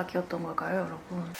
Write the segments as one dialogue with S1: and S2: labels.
S1: 생각이었던 걸까요, 여러분?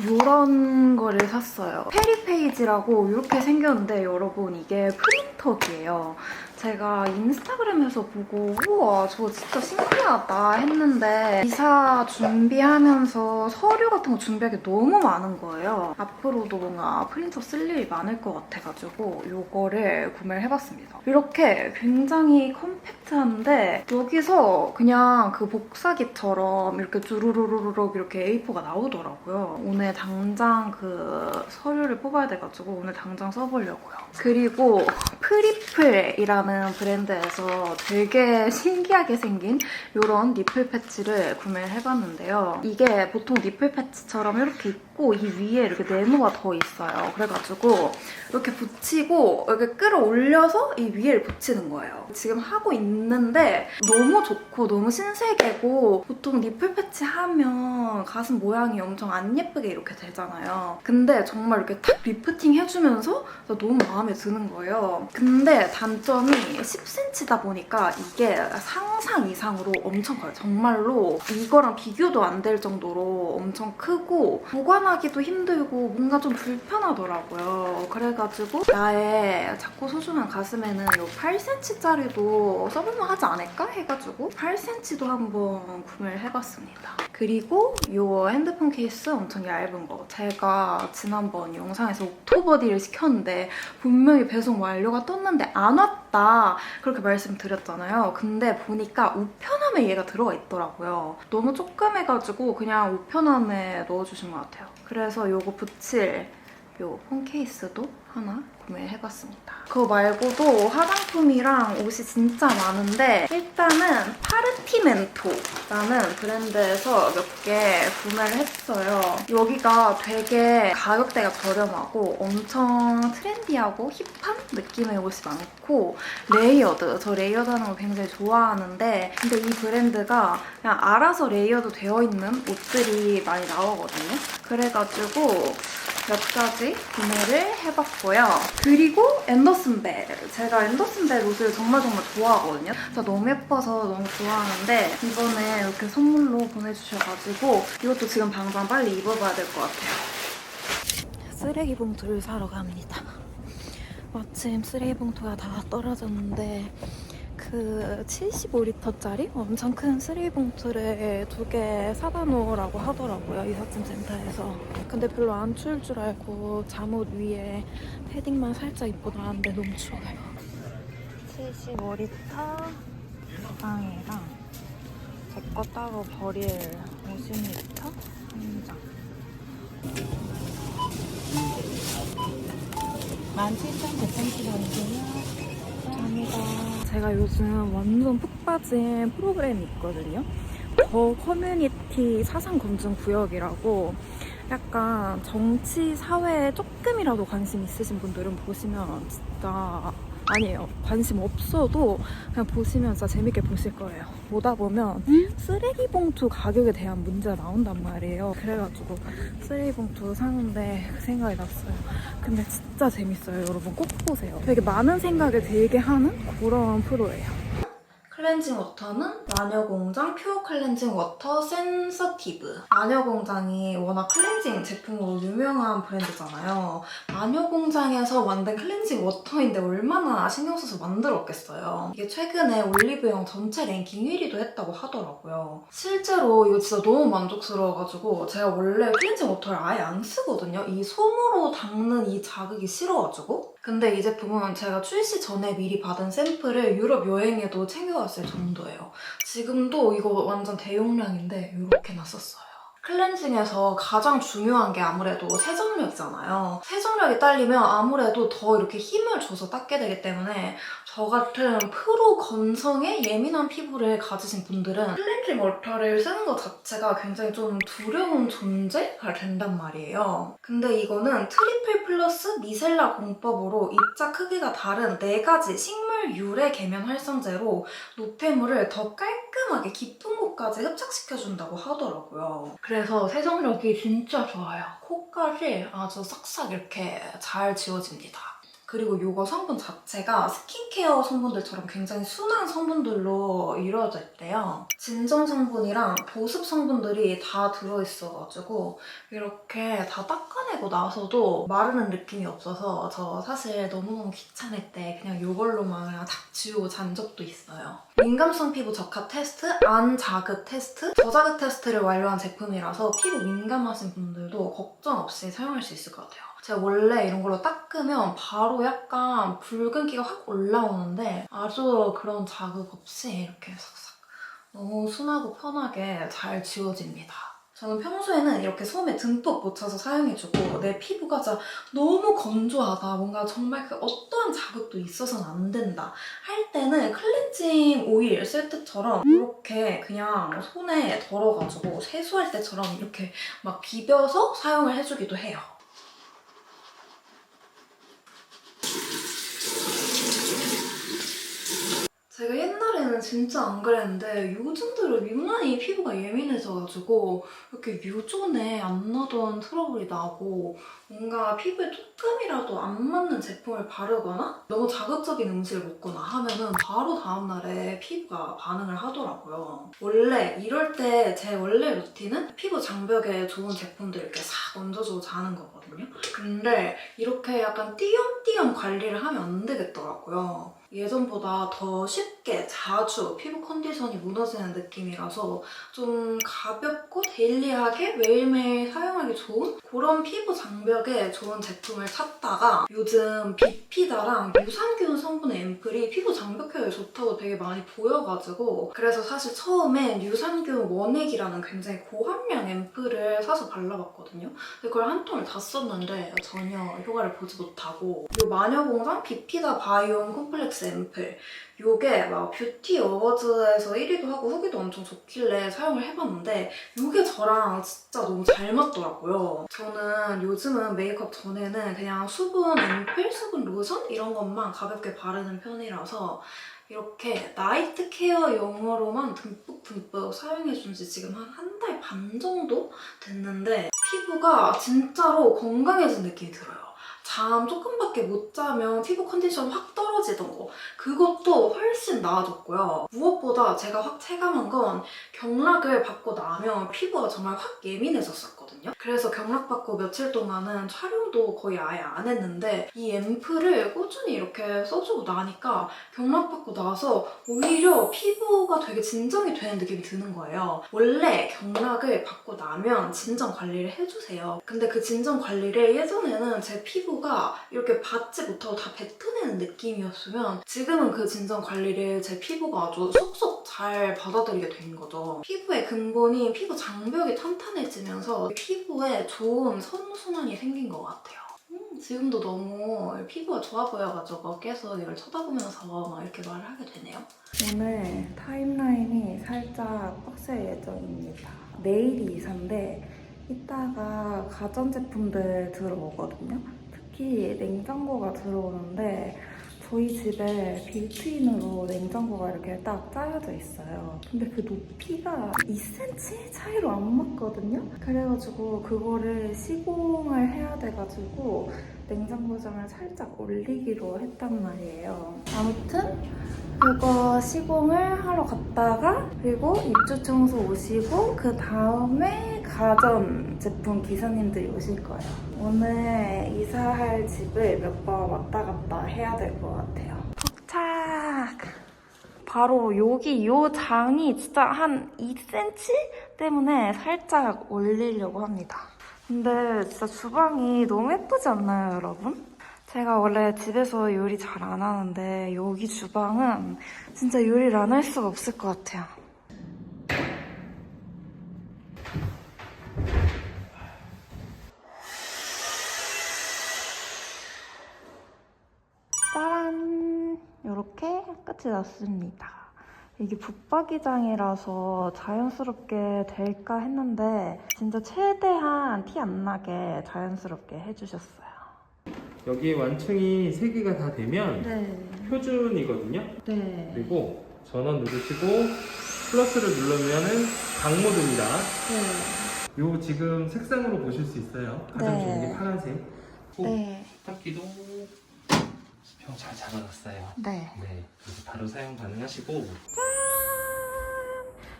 S1: 이런 거를 샀어요. 페리페이지라고 이렇게 생겼는데 여러분 이게 프린 터기예요. 제가 인스타그램에서 보고 우와 저 진짜 신기하다 했는데 이사 준비하면서 서류 같은 거 준비하기 너무 많은 거예요. 앞으로도 뭔가 프린터 쓸 일이 많을 것 같아가지고 이거를 구매를 해봤습니다. 이렇게 굉장히 컴팩트한데 여기서 그냥 그 복사기처럼 이렇게 주르르르륵 이렇게 A4가 나오더라고요. 오늘 당장 그 서류를 뽑아야 돼가지고 오늘 당장 써보려고요. 그리고 프리플이라는 브랜드에서 되게 신기하게 생긴 이런 니플 패치를 구매를 해봤는데요. 이게 보통 니플 패치처럼 이렇게 있고 이 위에 이렇게 네모가 더 있어요. 그래가지고 이렇게 붙이고 이렇게 끌어올려서 이 위에 붙이는 거예요. 지금 하고 있는데 너무 좋고 너무 신세계고 보통 니플 패치 하면 가슴 모양이 엄청 안 예쁘게 이렇게 되잖아요. 근데 정말 이렇게 탁 리프팅 해주면서 나 너무 마음에 드는 거예요. 근데 단점이 10cm다 보니까 이게 상상 이상으로 엄청 커요. 정말로 이거랑 비교도 안 될 정도로 엄청 크고 보관하 기도 힘들고 뭔가 좀 불편하더라고요. 그래가지고 나의 작고 소중한 가슴에는 이 8cm짜리도 써볼만 하지 않을까 해가지고 8cm도 한번 구매를 해봤습니다. 그리고 이 핸드폰 케이스 엄청 얇은 거 제가 지난번 영상에서 옥토버디를 시켰는데 분명히 배송 완료가 떴는데 안 왔다 그렇게 말씀드렸잖아요. 근데 보니까 우편함에 얘가 들어가 있더라고요. 너무 조그매가지고 그냥 우편함에 넣어주신 것 같아요. 그래서 이거 붙일 요폰 케이스도 하나 구매해봤습니다. 그거 말고도 화장품이랑 옷이 진짜 많은데 일단은 파르티멘토라는 브랜드에서 몇 개 구매를 했어요. 여기가 되게 가격대가 저렴하고 엄청 트렌디하고 힙한 느낌의 옷이 많고 레이어드, 저 레이어드 하는 거 굉장히 좋아하는데 근데 이 브랜드가 그냥 알아서 레이어드 되어 있는 옷들이 많이 나오거든요. 그래가지고 몇 가지 구매를 해봤 고요. 그리고 앤더슨 벨. 제가 앤더슨 벨 옷을 정말 정말 좋아하거든요. 진짜 너무 예뻐서 너무 좋아하는데 이번에 이렇게 선물로 보내주셔가지고 이것도 지금 당장 빨리 입어봐야 될 것 같아요. 쓰레기 봉투를 사러 갑니다. 마침 쓰레기 봉투가 다 떨어졌는데 그 75리터짜리 엄청 큰 쓰레기 봉투를 두 개 사다 놓으라고 하더라고요 이삿짐 센터에서 근데 별로 안 추울 줄 알고 잠옷 위에 패딩만 살짝 입고 나왔는데 너무 추워요 75리터 가방이랑 제 거 따로 버릴 50리터 한 장.
S2: 17,130원이고요.
S1: 감사합니다. 제가 요즘 완전 푹 빠진 프로그램이 있거든요. 더 커뮤니티 사상 검증 구역이라고 약간 정치, 사회에 조금이라도 관심 있으신 분들은 보시면 진짜 아니에요. 관심 없어도 그냥 보시면 진짜 재밌게 보실 거예요. 보다 보면 쓰레기 봉투 가격에 대한 문제가 나온단 말이에요. 그래가지고 쓰레기 봉투 사는데 그 생각이 났어요. 근데 진짜 재밌어요. 여러분 꼭 보세요. 되게 많은 생각을 들게 하는 그런 프로예요. 클렌징 워터는 마녀공장 퓨어 클렌징 워터 센서티브. 마녀공장이 워낙 클렌징 제품으로 유명한 브랜드잖아요. 마녀공장에서 만든 클렌징 워터인데 얼마나 신경 써서 만들었겠어요. 이게 최근에 올리브영 전체 랭킹 1위도 했다고 하더라고요. 실제로 이거 진짜 너무 만족스러워가지고 제가 원래 클렌징 워터를 아예 안 쓰거든요. 이 솜으로 닦는 이 자극이 싫어가지고. 근데 이 제품은 제가 출시 전에 미리 받은 샘플을 유럽 여행에도 챙겨갔을 정도예요. 지금도 이거 완전 대용량인데 이렇게 났었어요. 클렌징에서 가장 중요한 게 아무래도 세정력이잖아요. 세정력이 딸리면 아무래도 더 이렇게 힘을 줘서 닦게 되기 때문에 저 같은 프로 건성에 예민한 피부를 가지신 분들은 클렌징 워터를 쓰는 것 자체가 굉장히 좀 두려운 존재가 된단 말이에요. 근데 이거는 트리플 플러스 미셀라 공법으로 입자 크기가 다른 4가지 식물 헐 유래 계면 활성제로 노폐물을 더 깔끔하게 깊은 곳까지 흡착시켜준다고 하더라고요. 그래서 세정력이 진짜 좋아요. 코까지 아주 싹싹 이렇게 잘 지워집니다. 그리고 이거 성분 자체가 스킨케어 성분들처럼 굉장히 순한 성분들로 이루어져 있대요. 진정 성분이랑 보습 성분들이 다 들어있어가지고 이렇게 다 닦아내고 나서도 마르는 느낌이 없어서 저 사실 너무너무 귀찮을 때 그냥 이걸로만 그냥 탁 지우고 잔 적도 있어요. 민감성 피부 적합 테스트, 안 자극 테스트, 저자극 테스트를 완료한 제품이라서 피부 민감하신 분들도 걱정 없이 사용할 수 있을 것 같아요. 제가 원래 이런 걸로 닦으면 바로 약간 붉은기가 확 올라오는데 아주 그런 자극 없이 이렇게 싹싹 너무 순하고 편하게 잘 지워집니다. 저는 평소에는 이렇게 솜에 듬뿍 묻혀서 사용해주고 내 피부가 진짜 너무 건조하다 뭔가 정말 그 어떠한 자극도 있어서는 안 된다 할 때는 클렌징 오일 쓸 때처럼 이렇게 그냥 손에 덜어가지고 세수할 때처럼 이렇게 막 비벼서 사용을 해주기도 해요. 제가 옛날에는 진짜 안 그랬는데 요즘 들어 유난히 피부가 예민해져가지고 이렇게 유존에 안 나던 트러블이 나고 뭔가 피부에 조금이라도 안 맞는 제품을 바르거나 너무 자극적인 음식을 먹거나 하면은 바로 다음날에 피부가 반응을 하더라고요. 원래 이럴 때 제 원래 루틴은 피부 장벽에 좋은 제품들 이렇게 싹 얹어주고 자는 거거든요. 근데 이렇게 약간 띄엄띄엄 관리를 하면 안 되겠더라고요. 예전보다 더 쉽게 자주 피부 컨디션이 무너지는 느낌이라서 좀 가볍고 데일리하게 매일매일 사용하기 좋은 그런 피부 장벽에 좋은 제품을 찾다가 요즘 비피다랑 유산균 성분의 앰플이 피부 장벽 케어에 좋다고 되게 많이 보여가지고 그래서 사실 처음엔 유산균 원액이라는 굉장히 고함량 앰플을 사서 발라봤거든요. 근데 그걸 한 통을 다 썼는데 전혀 효과를 보지 못하고 이 마녀공장 비피다 바이옴 콤플렉스 앰플 요게 막 뷰티 어워즈에서 1위도 하고 후기도 엄청 좋길래 사용을 해봤는데 요게 저랑 진짜 너무 잘 맞더라고요. 저는 요즘은 메이크업 전에는 그냥 수분 앰플, 수분 로션 이런 것만 가볍게 바르는 편이라서 이렇게 나이트 케어용으로만 듬뿍듬뿍 사용해준 지 지금 한 한 달 반 정도 됐는데 피부가 진짜로 건강해진 느낌이 들어요. 잠 조금밖에 못 자면 피부 컨디션 확 떨어지던 거 그것도 훨씬 나아졌고요. 무엇보다 제가 확 체감한 건 경락을 받고 나면 피부가 정말 확 예민해졌 었거든요. 그래서 경락 받고 며칠 동안은 촬영도 거의 아예 안 했는데 이 앰플을 꾸준히 이렇게 써주고 나니까 경락 받고 나서 오히려 피부가 되게 진정이 되는 느낌이 드는 거예요. 원래 경락을 받고 나면 진정 관리를 해주세요. 근데 그 진정 관리를 예전에는 제 피부가 이렇게 받지 못하고 다 뱉어내는 느낌이었으면 지금은 그 진정 관리를 제 피부가 아주 쏙쏙 잘 받아들이게 된 거죠. 피부의 근본인 피부 장벽이 탄탄해지면서 피부에 좋은 선순환이 생긴 것 같아요. 음, 지금도 너무 피부가 좋아 보여가지고 계속 이걸 쳐다보면서 막 이렇게 말을 하게 되네요.
S2: 오늘 타임라인이 살짝 빡셀 예정입니다. 내일이 이사인데 이따가 가전제품들 들어오거든요. 특히 냉장고가 들어오는데 저희 집에 빌트인으로 냉장고가 이렇게 딱 짜여져 있어요. 근데 그 높이가 2cm 차이로 안 맞거든요. 그래가지고 그거를 시공을 해야 돼가지고 냉장고장을 살짝 올리기로 했단 말이에요. 아무튼 그거 시공을 하러 갔다가 그리고 입주 청소 오시고 그 다음에 가전 제품 기사님들이 오실 거예요. 오늘 이사할 집을 몇 번 왔다 갔다 해야 될 것 같아요. 도착! 바로 여기 요 장이 진짜 한 2cm 때문에 살짝 올리려고 합니다. 근데 진짜 주방이 너무 예쁘지 않나요, 여러분? 제가 원래 집에서 요리 잘 안 하는데 여기 주방은 진짜 요리를 안 할 수가 없을 것 같아요. 짜란! 이렇게 끝이 났습니다. 이게 붙박이장이라서 자연스럽게 될까 했는데 진짜 최대한 티 안 나게 자연스럽게 해주셨어요.
S3: 여기에 완충이 3개가 다 되면
S1: 네.
S3: 표준이거든요.
S1: 네.
S3: 그리고 전원 누르시고 플러스를 누르면은 강 모드입니다.
S1: 네.
S3: 요 지금 색상으로 보실 수 있어요. 가장
S1: 네.
S3: 좋은 게 파란색. 꼭
S1: 네.
S3: 탁기도 평잘 잡아놨어요.
S1: 네.
S3: 네, 그래서 바로 사용 가능하시고
S1: 짠!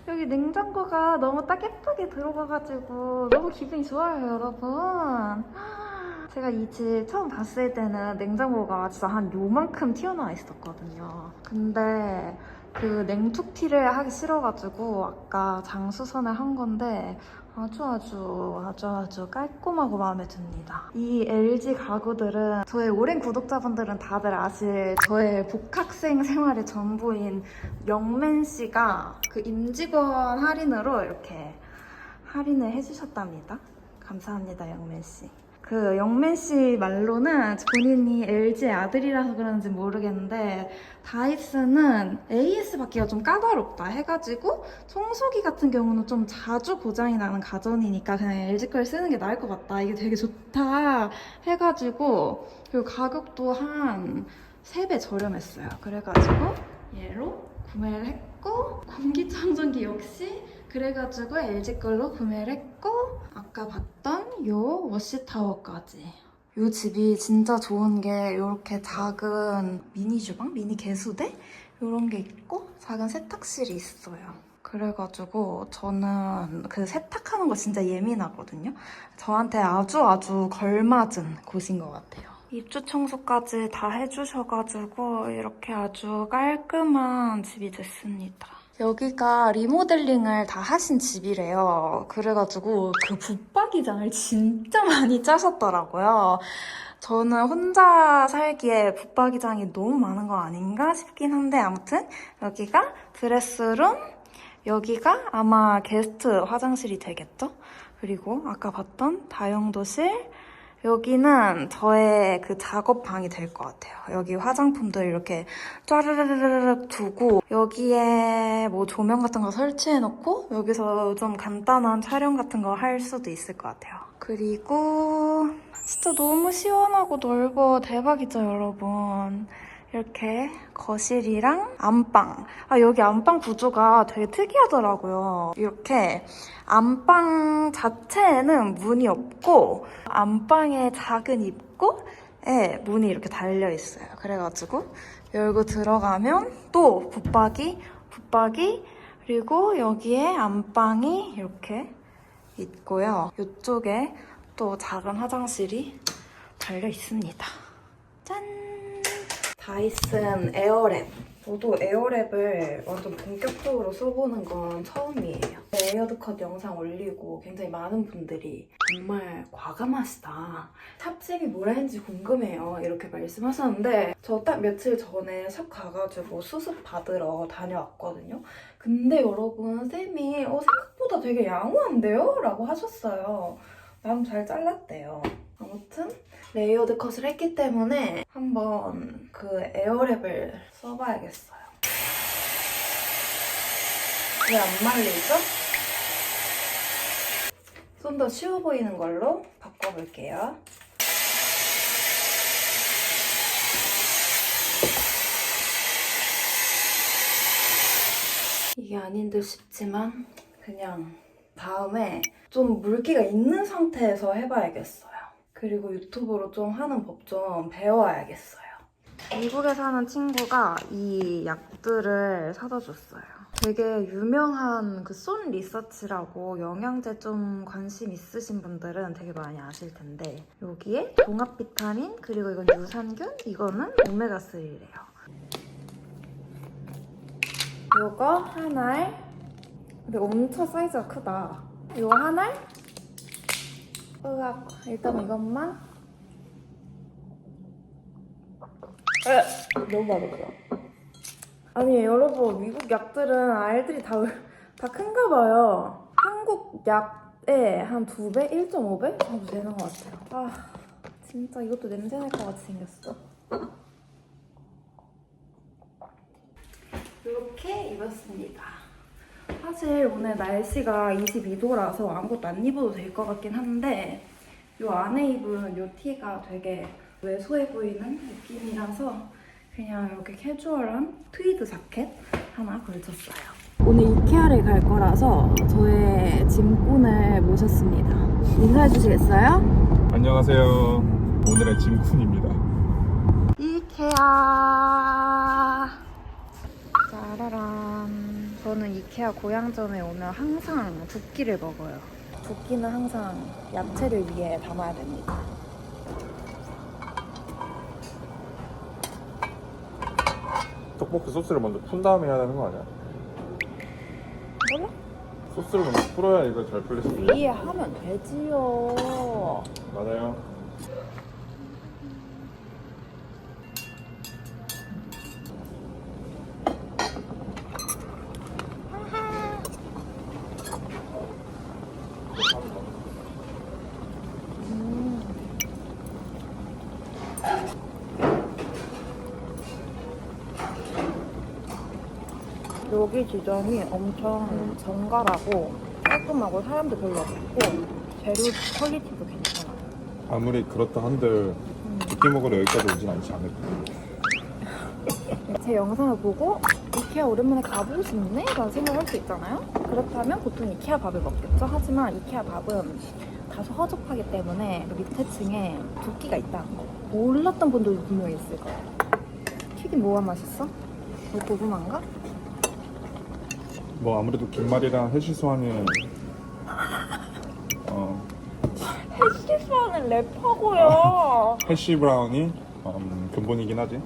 S1: 여기 냉장고가 너무 딱 예쁘게 들어가가지고 너무 기분이 좋아요, 여러분. 제가 이 집 처음 봤을 때는 냉장고가 진짜 한 요만큼 튀어나와 있었거든요. 근데 그 냉툭티를 하기 싫어가지고 아까 장수선을 한 건데 아주 아주 아주 아주 깔끔하고 마음에 듭니다. 이 LG 가구들은 저의 오랜 구독자분들은 다들 아실 저의 복학생 생활의 전부인 영맨 씨가 그 임직원 할인으로 이렇게 할인을 해주셨답니다. 감사합니다, 영맨 씨. 그 영맨 씨 말로는 본인이 LG의 아들이라서 그런지 모르겠는데 다이슨은 AS 받기가 좀 까다롭다 해가지고 청소기 같은 경우는 좀 자주 고장이 나는 가전이니까 그냥 LG 걸 쓰는 게 나을 것 같다. 이게 되게 좋다 해가지고 그리고 가격도 한 3배 저렴했어요. 그래가지고 얘로 구매를 했고 공기청정기 역시 그래가지고 LG 걸로 구매를 했고 아까 봤던 요 워시타워까지 요 집이 진짜 좋은 게 이렇게 작은 미니 주방, 미니 개수대 이런 게 있고 작은 세탁실이 있어요. 그래가지고 저는 그 세탁하는 거 진짜 예민하거든요. 저한테 아주 아주 걸맞은 곳인 것 같아요. 입주 청소까지 다 해주셔가지고 이렇게 아주 깔끔한 집이 됐습니다. 여기가 리모델링을 다 하신 집이래요. 그래가지고 그 붙박이장을 진짜 많이 짜셨더라고요. 저는 혼자 살기에 붙박이장이 너무 많은 거 아닌가 싶긴 한데 아무튼 여기가 드레스룸, 여기가 아마 게스트 화장실이 되겠죠? 그리고 아까 봤던 다용도실, 여기는 저의 그 작업방이 될 것 같아요. 여기 화장품들 이렇게 짜르르르르 두고 여기에 뭐 조명 같은 거 설치해놓고 여기서 좀 간단한 촬영 같은 거 할 수도 있을 것 같아요. 그리고 진짜 너무 시원하고 넓어 대박이죠 여러분. 이렇게 거실이랑 안방. 아, 여기 안방 구조가 되게 특이하더라고요. 이렇게 안방 자체에는 문이 없고, 안방에 작은 입구에 문이 이렇게 달려 있어요. 그래가지고, 열고 들어가면 또 붙박이, 붙박이, 그리고 여기에 안방이 이렇게 있고요. 이쪽에 또 작은 화장실이 달려 있습니다. 짠! 다이슨 에어랩. 저도 에어랩을 완전 본격적으로 써보는 건 처음이에요. 에어드컷 영상 올리고 굉장히 많은 분들이 정말 과감하시다. 탑집이 뭐라 했는지 궁금해요. 이렇게 말씀하셨는데 저 딱 며칠 전에 샵 가가지고 수습 받으러 다녀왔거든요. 근데 여러분 쌤이 어, 생각보다 되게 양호한데요? 라고 하셨어요. 남잘 잘랐대요. 아무튼 레이어드 컷을 했기 때문에 한번 그 에어랩을 써봐야겠어요. 왜 안 말리죠? 좀 더 쉬워 보이는 걸로 바꿔볼게요. 이게 아닌 듯 싶지만 그냥 다음에 좀 물기가 있는 상태에서 해봐야겠어요. 그리고 유튜브로 좀 하는 법 좀 배워야겠어요. 미국에 사는 친구가 이 약들을 사다 줬어요. 되게 유명한 그 쏜 리서치라고 영양제 좀 관심 있으신 분들은 되게 많이 아실 텐데 여기에 종합 비타민 그리고 이건 유산균 이거는 오메가 3래요. 요거 하나에 근데 엄청 사이즈가 크다. 이거 하나에 으악 일단 이것만 에 너무 맛없어. 아니 여러분 미국 약들은 알들이 다 다 큰가 봐요. 한국 약의 한두 배, 1.5배 정도 되는 것 같아요. 아 진짜 이것도 냄새 날 것 같이 생겼어. 이렇게 입었습니다. 사실 오늘 날씨가 22도라서 아무것도 안 입어도 될 것 같긴 한데 이 안에 입은 이 티가 되게 왜소해 보이는 느낌이라서 그냥 이렇게 캐주얼한 트위드 자켓 하나 걸쳤어요. 오늘 이케아를 갈 거라서 저의 짐꾼을 모셨습니다. 인사해 주시겠어요?
S4: 안녕하세요. 오늘의 짐꾼입니다.
S1: 이케아 짜라란 저는 이케아 고향점에 오면 항상 두끼를 먹어요 두끼는 항상 야채를 위에 담아야 됩니다
S4: 떡볶이 소스를 먼저 푼 다음에 해야 되는 거 아니야?
S1: 몰라?
S4: 소스를 먼저 풀어야 이거 잘 풀릴 수 있어.
S1: 위에 하면 되지요
S4: 맞아요.
S1: 여기 지점이 엄청 정갈하고 깔끔하고 사람도 별로 없고 재료 퀄리티도 괜찮아요
S4: 아무리 그렇다 한들 두끼 먹으러 여기까지 오진 않지 않을까.
S1: 제 영상을 보고 이케아 오랜만에 가보고 싶네? 라는 생각을 할 수 있잖아요? 그렇다면 보통 이케아 밥을 먹겠죠? 하지만 이케아 밥은 다소 허접하기 때문에 그 밑에 층에 두끼가 있다는 거 몰랐던 분들도 분명히 있을 거예요 튀김 뭐가 맛있어? 뭐 고구마인가?
S4: 뭐 아무래도 김말이랑 해시수하는 어,
S1: 실수하는 래퍼고요
S4: 해시 브라운이 음, 근본이긴 하지.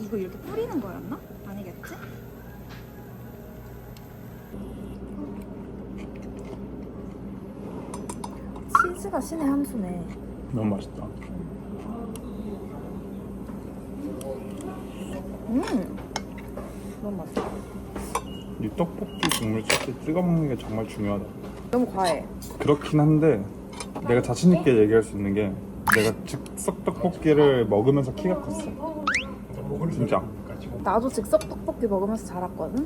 S1: 이거 이렇게 뿌리는 거였나? 아니겠지? 치즈가 신의 한 수네.
S4: 너무 맛있다.
S1: 음, 너무 맛있어.
S4: 이 떡볶이 국물 소스 찍어 먹는 게 정말 중요하다.
S1: 너무 과해.
S4: 그렇긴 한데 내가 자신 있게 얘기할 수 있는 게 내가 즉석 떡볶이를 먹으면서 키가 컸어. 진짜.
S1: 나도 즉석 떡볶이 먹으면서 자랐거든.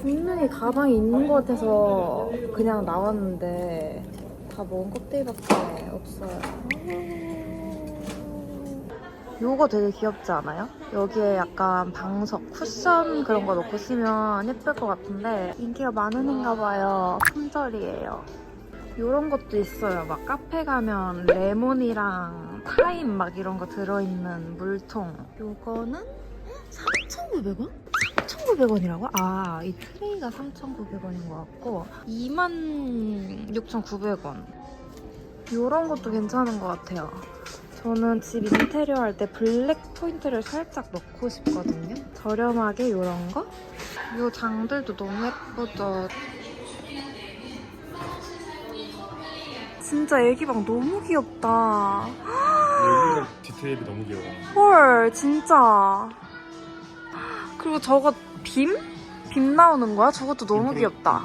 S1: 분명히 가방에 있는 것 같아서 그냥 나왔는데 다 먹은 껍데기밖에 없어요. 요거 되게 귀엽지 않아요? 여기에 약간 방석, 쿠션 그런 거 넣고 쓰면 예쁠 것 같은데 인기가 많은 애인가 봐요. 품절이에요. 요런 것도 있어요. 막 카페 가면 레몬이랑 타임 막 이런 거 들어있는 물통. 요거는 3,900원? 3,900원이라고? 아, 이 트레이가 3,900원인 것 같고 26,900원. 요런 것도 괜찮은 것 같아요. 저는 집 인테리어 할 때 블랙 포인트를 살짝 넣고 싶거든요. 저렴하게 요런 거? 요 장들도 너무 예쁘죠? 진짜 애기 방 너무 귀엽다.
S4: 여기가 디테일이 너무 귀여워.
S1: 헐, 진짜. 그리고 저거 빔? 빔 나오는 거야? 저것도 너무 귀엽다.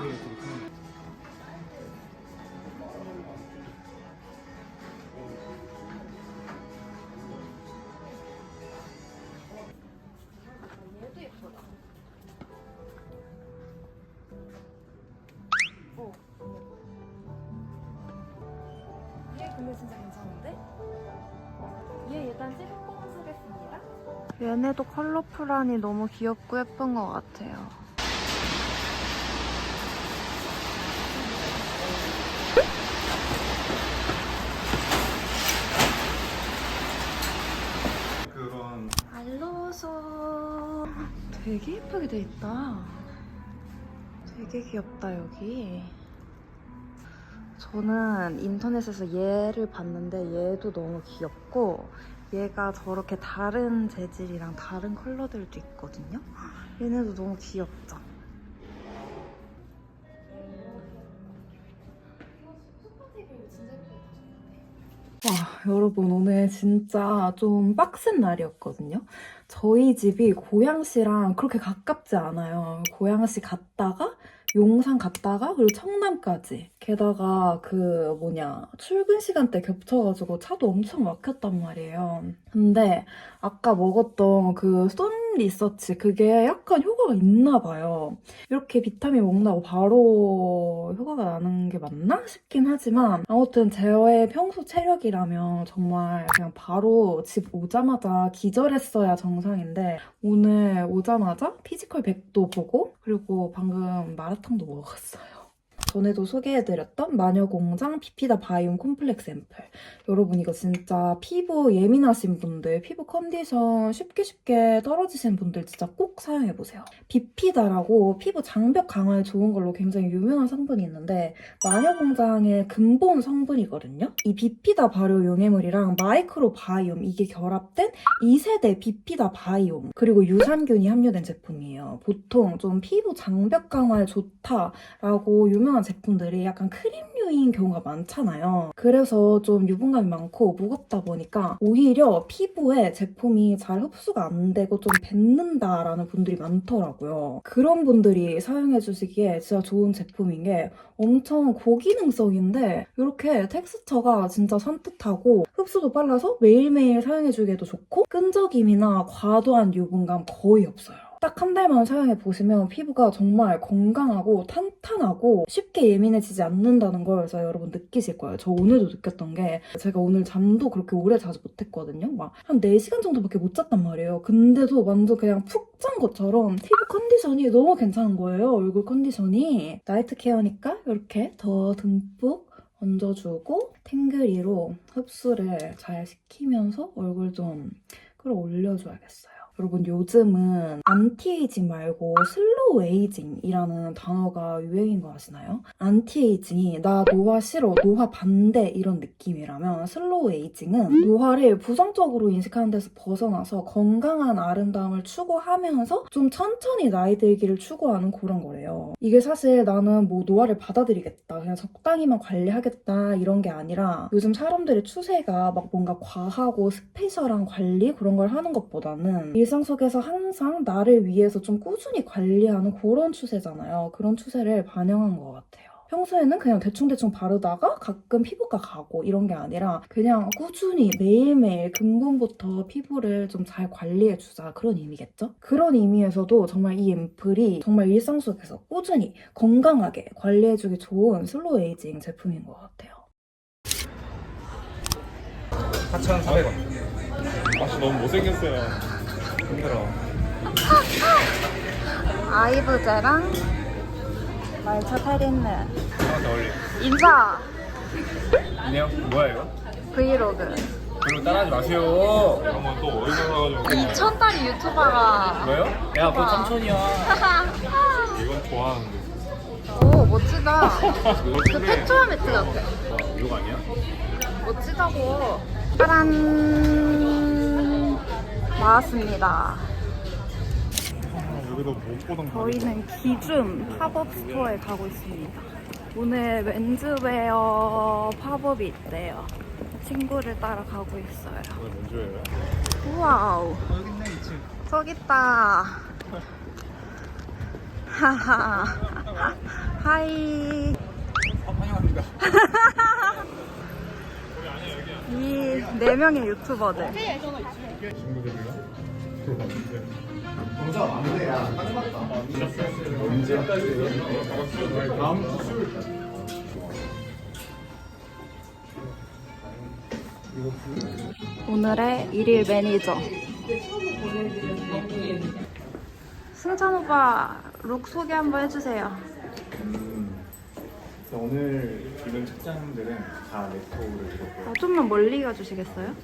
S1: 어. 얘 근데 진짜 괜찮은데? 얘네도 컬러풀하니 너무 귀엽고 예쁜 것 같아요.
S4: 그런
S1: 알로소 되게 예쁘게 돼 있다. 되게 귀엽다 여기. 저는 인터넷에서 얘를 봤는데 얘도 너무 귀엽고 얘가 저렇게 다른 재질이랑 다른 컬러들도 있거든요. 얘네도 너무 귀엽죠. 와, 여러분, 오늘 진짜 좀 빡센 날이었거든요. 저희 집이 고양시랑 그렇게 가깝지 않아요. 고양시 갔다가 용산 갔다가 그리고 청담까지. 게다가 그 뭐냐 출근 시간대 겹쳐가지고 차도 엄청 막혔단 말이에요. 근데 아까 먹었던 그 쏜 리서치 그게 약간 효과가 있나 봐요 이렇게 비타민 먹나고 바로 효과가 나는 게 맞나 싶긴 하지만 아무튼 제의 평소 체력이라면 정말 그냥 바로 집 오자마자 기절했어야 정상인데 오늘 오자마자 피지컬 100도 보고 그리고 방금 마라탕도 먹었어요. 전에도 소개해드렸던 마녀공장 비피다 바이옴 콤플렉스 앰플. 여러분 이거 진짜 피부 예민하신 분들, 피부 컨디션 쉽게 쉽게 떨어지신 분들 진짜 꼭 사용해보세요. 비피다라고 피부 장벽 강화에 좋은 걸로 굉장히 유명한 성분이 있는데 마녀공장의 근본 성분이거든요. 이 비피다 발효 용해물이랑 마이크로 바이옴 이게 결합된 2세대 비피다 바이옴 그리고 유산균이 함유된 제품이에요. 보통 좀 피부 장벽 강화에 좋다라고 유명한 제품들이 약간 크림류인 경우가 많잖아요. 그래서 좀 유분감이 많고 무겁다 보니까 오히려 피부에 제품이 잘 흡수가 안 되고 좀 뱉는다라는 분들이 많더라고요. 그런 분들이 사용해 주시기에 진짜 좋은 제품인 게 엄청 고기능성인데 이렇게 텍스처가 진짜 산뜻하고 흡수도 빨라서 매일매일 사용해주기에도 좋고 끈적임이나 과도한 유분감 거의 없어요. 딱 한 달만 사용해 보시면 피부가 정말 건강하고 탄탄하고 쉽게 예민해지지 않는다는 걸 진짜 여러분 느끼실 거예요. 저 오늘도 느꼈던 게 제가 오늘 잠도 그렇게 오래 자지 못했거든요. 막 한 4시간 정도밖에 못 잤단 말이에요. 근데도 완전 그냥 푹잔 것처럼 피부 컨디션이 너무 괜찮은 거예요. 얼굴 컨디션이. 나이트 케어니까 이렇게 더 듬뿍 얹어주고 탱글이로 흡수를 잘 시키면서 얼굴 좀 끌어올려줘야겠어요. 여러분 요즘은 안티에이징 말고 슬로우 에이징이라는 단어가 유행인 거 아시나요? 안티에이징이 나 노화 싫어, 노화 반대 이런 느낌이라면 슬로우 에이징은 노화를 부정적으로 인식하는 데서 벗어나서 건강한 아름다움을 추구하면서 좀 천천히 나이 들기를 추구하는 그런 거래요. 이게 사실 나는 뭐 노화를 받아들이겠다, 그냥 적당히만 관리하겠다 이런 게 아니라 요즘 사람들의 추세가 막 뭔가 과하고 스페셜한 관리 그런 걸 하는 것보다는 일상 속에서 항상 나를 위해서 좀 꾸준히 관리하는 그런 추세잖아요. 그런 추세를 반영한 것 같아요. 평소에는 그냥 대충대충 바르다가 가끔 피부과 가고 이런 게 아니라 그냥 꾸준히 매일매일 근본부터 피부를 좀 잘 관리해주자 그런 의미겠죠? 그런 의미에서도 정말 이 앰플이 정말 일상 속에서 꾸준히 건강하게 관리해주기 좋은 슬로우 에이징 제품인 것 같아요.
S5: 4,400원. 아씨 너무 못생겼어요. 힘들어.
S4: 아이브제랑 말차 타린는
S5: 하나 더 올려.
S4: 인사
S5: 이네요? 뭐야 이거?
S4: 브이로그
S5: 그리고 따라하지 마세요. 건또 어디서 사가지고.
S4: 2천 달이 유튜버가
S5: 뭐예요?
S3: 야, 그거 삼촌이야.
S5: 이건 좋아하는데.
S4: 오 멋지다
S5: 이거
S4: 그 페트라 매트 같아
S5: 이거 아니야?
S4: 멋지다고 짜란 나왔습니다.
S5: 아,
S4: 저희는 기준 팝업 스토어에 가고 있습니다. 오늘 멘즈웨어 팝업이 있대요. 친구를 따라 가고 있어요? 우와우. 2층. 저기 있다. 하하. 하이.
S5: 환영합니다.
S4: 이 네 명의 유튜버들? 오늘의 일일 매니저 승찬 오빠 룩 소개 한번 해주세요
S5: 그래서 오늘 입은 착장들은 다 레토를 입었고요.
S4: 아, 좀만 멀리 가주시겠어요?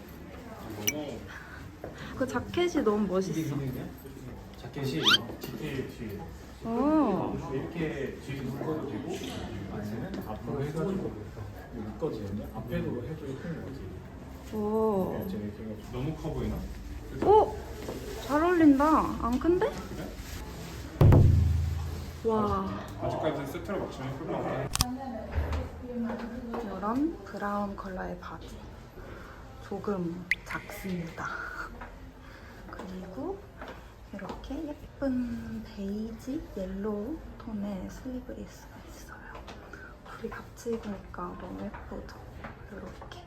S4: 그 자켓이 너무 멋있어
S3: 자켓이 디테일이
S4: 오,
S3: 이렇게 뒤로 묶어도 되고 아니면 앞으로 해가지고 묶어지는데 앞에도 해도 예쁜 거 같아요.
S4: 오.
S3: 이제 이렇게 너무 커 보이나?
S4: 오! 잘 어울린다 안 큰데? 와
S5: 아직까지는 세트로 맞추면 예쁠 것 같아요.
S4: 이런 브라운 컬러의 바지 조금 작습니다 그리고 이렇게 예쁜 베이지 옐로우
S1: 톤의 슬리브리스가 있어요. 둘이 같이 입으니까 너무 예쁘죠? 이렇게.